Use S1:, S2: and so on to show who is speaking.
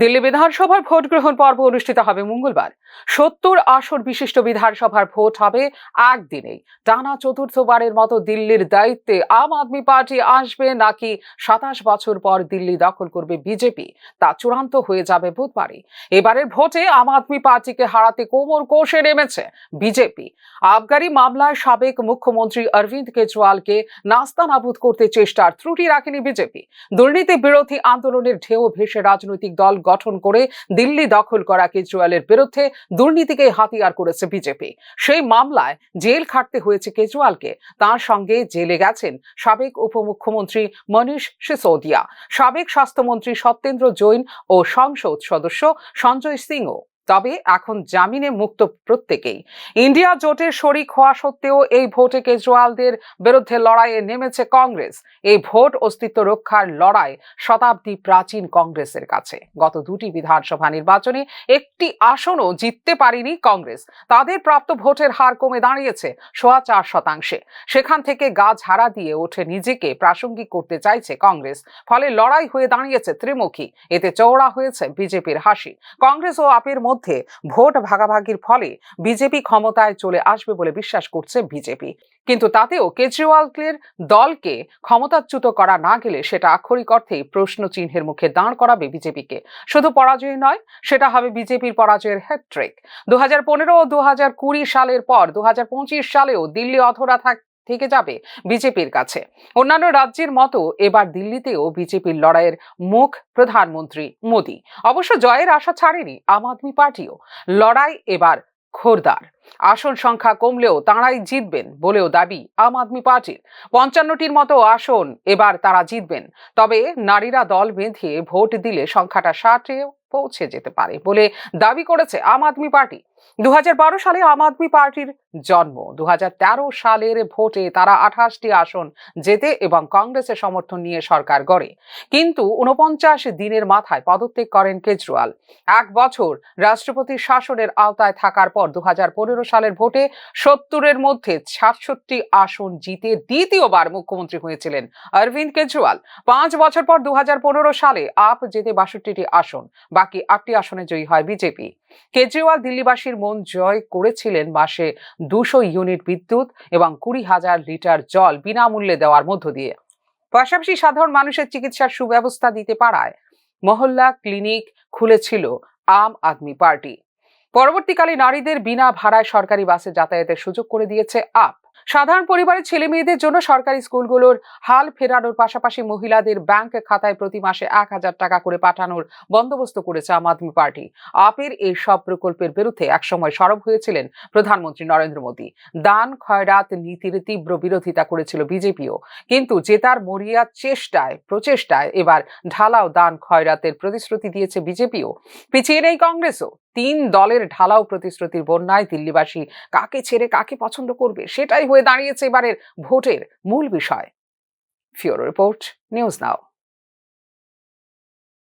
S1: দিল্লি বিধানসভার ভোট গ্রহণ পর্ব অনুষ্ঠিত হবে মঙ্গলবার। সত্তর আসন বিশিষ্ট বিধানসভার ভোট হবে একদিনেই টানা চতুর্থবারের মতো দিল্লির দায়িত্বে আম আদমি পার্টি আসবে নাকি সাতাশ বছর পর দিল্লি দখল করবে বিজেপি? তা চূড়ান্ত হয়ে যাবে বুধবারই। এবারের ভোটে আম আদমি পার্টিকে হারাতে কোমর কোষে নেমেছে বিজেপি। আবগারি মামলায় সাবেক মুখ্যমন্ত্রী অরবিন্দ কেজরিওয়ালকে নাস্তানাবুদ করতে চেষ্টার ত্রুটি রাখেনি বিজেপি। দুর্নীতি বিরোধী আন্দোলনের ঢেউ ভেসে রাজনৈতিক দল গঠন করে দিল্লি দখল করা কেজরিওয়ালের বিরুদ্ধে দুর্নীতিকে হাতিয়ার করেছে বিজেপি। সেই মামলায় জেল খাটতে হয়েছে কেজরিওয়ালকে। তার সঙ্গে জেলে গেছেন সাবেক উপমুখ্যমন্ত্রী মনীষ সিসোদিয়া। সাবেক স্বাস্থ্যমন্ত্রী সত্যেন্দ্র জৈন ও সংসদ সদস্য সঞ্জয় সিংও। তবে এখন জামিনে মুক্ত প্রত্যেকেই। ইন্ডিয়া জোটের শরিক হওয়া সত্ত্বেও এই ভোটে কেজরিওয়ালদের বিরুদ্ধে লড়াইয়ে নেমেছে কংগ্রেস। এই ভোট অস্তিত্ব রক্ষার লড়াই শতাব্দী প্রাচীন কংগ্রেসের কাছে। গত দুটি বিধানসভা নির্বাচনে একটি আসনও জিততে পারেনি কংগ্রেস। তাদের প্রাপ্ত ভোটের হার কমে দাঁড়িয়েছে সোয়া চার শতাংশে। সেখান থেকে গা ঝাড়া দিয়ে ওঠে নিজেকে প্রাসঙ্গিক করতে চাইছে কংগ্রেস। ফলে লড়াই হয়ে দাঁড়িয়েছে ত্রিমুখী। এতে চওড়া হয়েছে বিজেপির হাসি। কংগ্রেস ও আপের মধ্যে ভোট ভাগাভাগির ফলে বিজেপি ক্ষমতায় চলে আসবে বলে বিশ্বাস করছে বিজেপি। কিন্তু তাতেও কেজরিওয়ালের দলকে ক্ষমতাচ্যুত করা না গেলে সেটা আক্ষরিক অর্থেই প্রশ্ন চিহ্নের মুখে দাঁড় করাবে বিজেপিকে। শুধু পরাজয় নয়, সেটা হবে বিজেপির পরাজয়ের হ্যাট্রিক দু হাজার পনেরো ও দু হাজার কুড়ি সালের পর দু হাজার পঁচিশ সালেও দিল্লি অধরা থাক থেকে যাবে বিজেপির কাছে। অন্যান্য রাজ্যের মতো এবার দিল্লিতেও বিজেপির লড়াইয়ের মুখ প্রধানমন্ত্রী মোদী। অবশ্য জয়ের আশা ছাড়েনি আম আদমি পার্টিও। লড়াই এবার খোরদার। আসন সংখ্যা কমলেও তাঁরাই জিতবেন বলেও দাবি আম আদমি পার্টির। পঞ্চান্নটির মতো আসন এবার তারা জিতবেন। তবে নারীরা দল বেঁধে ভোট দিলে সংখ্যাটা ষাটে পৌঁছে যেতে পারে বলে দাবি করেছে আম আদমি পার্টি। দু সালে আম আদমি পার্টির জন্ম। দু হাজার তেরো সালের ভোটে তারা আঠাশটি আসন জেতে এবং কংগ্রেসের সমর্থন নিয়ে সরকার গড়ে। কিন্তু উনপঞ্চাশ দিনের মাথায় পদত্যাগ করেন কেজরিওয়াল। এক বছর রাষ্ট্রপতির শাসনের আওতায় থাকার পর দু হাজার পনেরো সালের ভোটে সত্তরের মধ্যে সাতষট্টি আসন জিতে দ্বিতীয়বার মুখ্যমন্ত্রী হয়েছিলেন। অরবিন্দ কেজরিওয়াল, পাঁচ বছর পর দু সালে আপ জেতে বাষট্টিটি আসন, বাকি আটটি আসনে জয়ী হয় বিজেপি। কেজরিওয়াল দিল্লিবাসীর মন জয় করেছিলেন মাসে দুশো ইউনিট বিদ্যুৎ এবং কুড়ি হাজার লিটার জল বিনামূল্যে দেওয়ার মধ্য দিয়ে। পাশাপাশি সাধারণ মানুষের চিকিৎসার সুব্যবস্থা দিতে পারায় মহল্লা ক্লিনিক খুলেছিল আম আদমি পার্টি। পরবর্তীকালে নারীদের বিনা ভাড়ায় সরকারি বাসে যাতায়াতের সুযোগ করে দিয়েছে আপ। সাধারণ পরিবারের ছেলে মেয়েদের জন্য সরকারি স্কুলগুলোর হাল ফেরানোর পাশাপাশি মহিলাদের ব্যাংক খাতায় প্রতি মাসে এক হাজার টাকা করে পাঠানোর বন্দোবস্ত করেছে আম আদমি পার্টি। আপের এই সব প্রকল্পের বিরুদ্ধে একসময় সরব হয়েছিলেন প্রধানমন্ত্রী নরেন্দ্র মোদী। দান, খয়রাত নীতির তীব্র বিরোধিতা করেছিল বিজেপিও। কিন্তু জেতার মরিয়া চেষ্টায়, প্রচেষ্টায় এবার ঢালাও দান, খয়রাতের প্রতিশ্রুতি দিয়েছে বিজেপিও। পিছিয়ে নেই কংগ্রেসও। তিন দলের ঢালাও প্রতিশ্রুতির বন্যায় দিল্লিবাসী কাকে ছেড়ে কাকে পছন্দ করবে সেটাই হয়ে দাঁড়িয়েছে এবারের ভোটের মূল বিষয়। Bureau report news now.